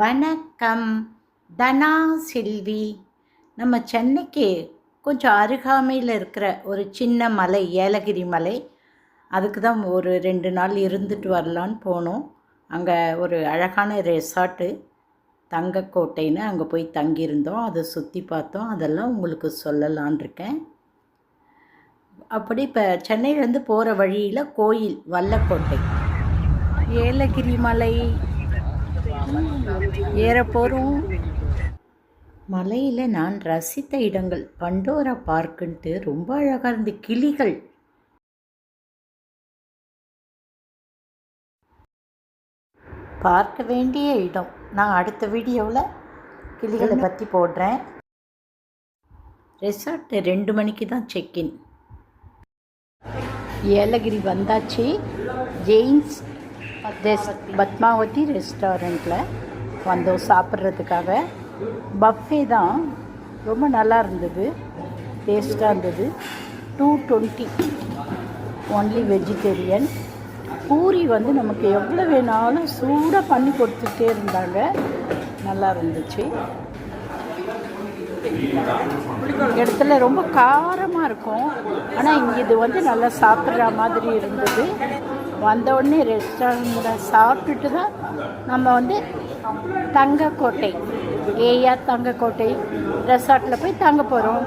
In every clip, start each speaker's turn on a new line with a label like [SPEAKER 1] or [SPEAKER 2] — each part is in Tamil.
[SPEAKER 1] வணக்கம். தனா செல்வி. நம்ம சென்னைக்கு கொஞ்சம் அருகாமையில் இருக்கிற ஒரு சின்ன மலை ஏலகிரி மலை. அதுக்கு தான் ஒரு ரெண்டு நாள் இருந்துட்டு வரலான்னு போனோம். அங்கே ஒரு அழகான ரெசார்ட்டு தங்கக்கோட்டைன்னு அங்கே போய் தங்கியிருந்தோம். அதை சுற்றி பார்த்தோம். அதெல்லாம் உங்களுக்கு சொல்லலான் இருக்கேன். அப்படி இப்போ சென்னையிலேருந்து போகிற வழியில் கோயில் வல்லக்கோட்டை. ஏலகிரி மலை ஏற போகிறோம் மலையில் நான் ரசித்த இடங்கள் பண்டோரா பார்க்குன்ட்டு ரொம்ப அழகாக இருந்த கிளிகள். பார்க்க வேண்டிய இடம். நான் அடுத்த வீடியோவில் கிளிகளை பற்றி போடுறேன். ரெசார்ட் ரெண்டு மணிக்கு தான் செக்இன் ஏலகிரி வந்தாச்சு. ஜெயின்ஸ் பத்மாவதி ரெஸ்டாரண்ட்டில் வந்தோம் சாப்பிட்றதுக்காக. பஃபே தான் ரொம்ப நல்லா இருந்தது. டேஸ்ட்டாக இருந்தது. Two twenty only vegetarian puri வந்து நமக்கு எவ்வளோ வேணாலும் சூடாக பண்ணி கொடுத்துட்டே இருந்தாங்க. நல்லா இருந்துச்சு. இடத்துல ரொம்ப காரமாக இருக்கும். ஆனால் இங்கே இது வந்து நல்லா சாப்பிட்ற மாதிரி இருந்தது. வந்த உடனே ரெஸ்டாரண்ட்டில் சாப்பிட்டுட்டு தான் நம்ம வந்து தங்கக்கோட்டை ஏஆர் தங்கக்கோட்டை ரெசார்ட்டில் போய் தங்க போகிறோம்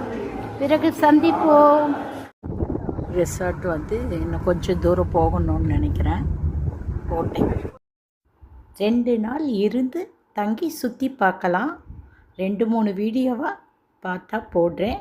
[SPEAKER 1] பிறகு சந்திப்போம். ரெசார்ட் வந்து இன்னும் கொஞ்சம் தூரம் போகணும்னு நினைக்கிறேன். கோட்டை ரெண்டு நாள் இருந்து தங்கி சுற்றி பார்க்கலாம். ரெண்டு மூணு வீடியோவாக பார்த்தா போடுறேன்.